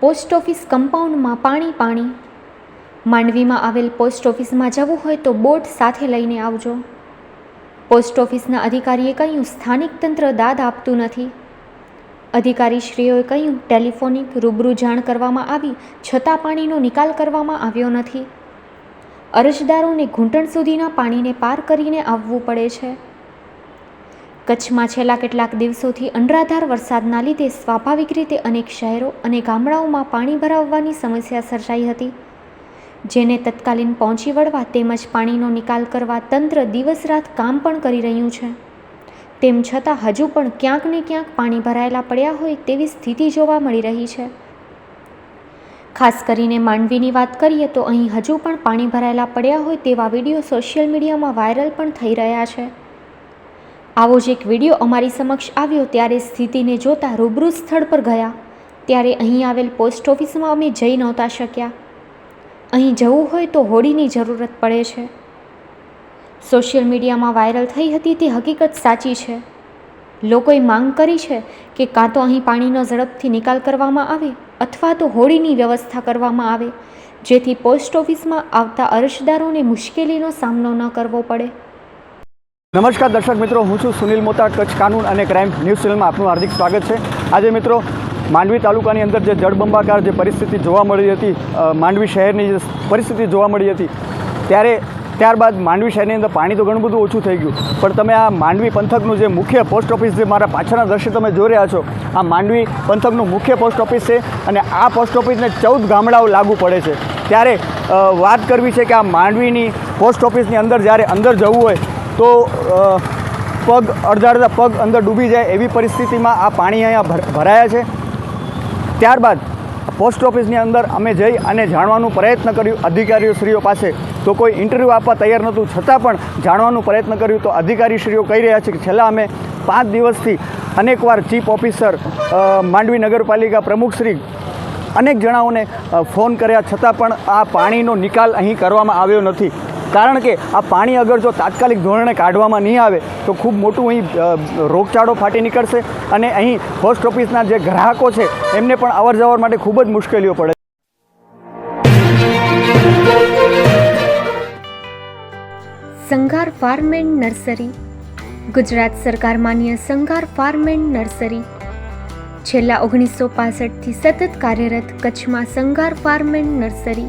Post office કમ્પાઉન્ડમાં પાણી પાણી. માંડવીમાં આવેલ પોસ્ટ ઓફિસમાં જવું હોય તો બોટ સાથે લઈને આવજો. પોસ્ટ ઓફિસના અધિકારીએ કહ્યું, સ્થાનિક તંત્ર દાદ આપતું નથી. અધિકારીશ્રીઓએ કહ્યું, ટેલિફોનિક રૂબરૂ જાણ કરવામાં આવી, છતાં પાણીનો નિકાલ કરવામાં આવ્યો નથી. અરજદારોને ઘૂંટણ સુધીના પાણીને પાર કરીને આવવું પડે છે. કચ્છમાં છેલ્લા કેટલાક દિવસોથી અનરાધાર વરસાદના લીધે સ્વાભાવિક રીતે અનેક શહેરો અને ગામડાઓમાં પાણી ભરાવવાની સમસ્યા સર્જાઈ હતી. જેને તત્કાલીન પહોંચી વળવા તેમજ પાણીનો નિકાલ કરવા તંત્ર દિવસ રાત કામ પણ કરી રહ્યું છે. તેમ છતાં હજુ પણ ક્યાંક ને ક્યાંક પાણી ભરાયેલા પડ્યા હોય તેવી સ્થિતિ જોવા મળી રહી છે. ખાસ કરીને માંડવીની વાત કરીએ તો અહીં હજુ પણ પાણી ભરાયેલા પડ્યા હોય તેવા વીડિયો સોશિયલ મીડિયામાં વાયરલ પણ થઈ રહ્યા છે. આવો જ એક વીડિયો અમારી સમક્ષ આવ્યો ત્યારે સ્થિતિને જોતા રૂબરૂ સ્થળ પર ગયા. ત્યારે અહીં આવેલ પોસ્ટ ઓફિસમાં અમે જઈ નહોતા શક્યા. અહીં જવું હોય તો હોડીની જરૂરત પડે છે. સોશિયલ મીડિયામાં વાયરલ થઈ હતી તે હકીકત સાચી છે. લોકોએ માંગ કરી છે કે કાં તો અહીં પાણીનો ઝડપથી નિકાલ કરવામાં આવે અથવા તો હોડીની વ્યવસ્થા કરવામાં આવે, જેથી પોસ્ટ ઓફિસમાં આવતા અરજદારોને મુશ્કેલીનો સામનો ન કરવો પડે. નમસ્કાર દર્શક મિત્રો, હું છું સુનિલ મોતા, કચ્છ કાનૂન અને ક્રાઇમ ન્યૂઝ ચેનલમાં આપનું હાર્દિક સ્વાગત છે. આજે મિત્રો, માંડવી તાલુકાની અંદર જે જળબંબાકાર જે પરિસ્થિતિ જોવા મળી હતી માંડવી શહેરની જે પરિસ્થિતિ જોવા મળી હતી, ત્યારે ત્યારબાદ માંડવી શહેરની અંદર પાણી તો ઘણું બધું ઓછું થઈ ગયું. પણ તમે આ માંડવી પંથકનું જે મુખ્ય પોસ્ટ ઓફિસ જે મારા પાછળના દ્રશ્ય તમે જોઈ રહ્યા છો, આ માંડવી પંથકનું મુખ્ય પોસ્ટ ઓફિસ છે અને આ પોસ્ટ ઓફિસને ચૌદ ગામડાઓ લાગુ પડે છે. ત્યારે વાત કરવી છે કે આ માંડવીની પોસ્ટ ઓફિસની અંદર જ્યારે અંદર જવું હોય તો પગ અડધા અડધા પગ અંદર ડૂબી જાય એવી પરિસ્થિતિમાં આ પાણી અહીંયા ભર- ભરાયા છે. ત્યારબાદ પોસ્ટ ઓફિસની અંદર અમે જઈ અને જાણવાનું પ્રયત્ન કર્યું અધિકારીશ્રીઓ પાસે. તો કોઈ ઇન્ટરવ્યૂ આપવા તૈયાર નહોતું. છતાં પણ જાણવાનું પ્રયત્ન કર્યું તો અધિકારીશ્રીઓ કહી રહ્યા છે કે છેલ્લા અમે પાંચ દિવસથી અનેકવાર ચીફ ઓફિસર માંડવી નગરપાલિકા પ્રમુખશ્રી અનેક જણાઓને ફોન કર્યા. છતાં પણ આ પાણીનો નિકાલ અહીં કરવામાં આવ્યો નથી. કારણ કે આ પાણી અગર જો તાત્કાલિક ધોરણે કાઢવામાં નહીં આવે, તો ખૂબ મોટું અહીં રોગચાળો ફાટી નીકળશે અને અહીં પોસ્ટ ઓફિસના જે ગ્રાહકો છે, એમને પણ અવર જવર માટે ખૂબ જ મુશ્કેલીઓ પડે Sanghar farm and nursery. Gujarat સરકાર માન્ય સંઘાર ફાર્મ એન્ડ નર્સરી. છેલ્લા ઓગણીસો પાસઠથી સતત કાર્યરત કચ્છમાં સંઘાર ફાર્મ એન્ડ નર્સરી.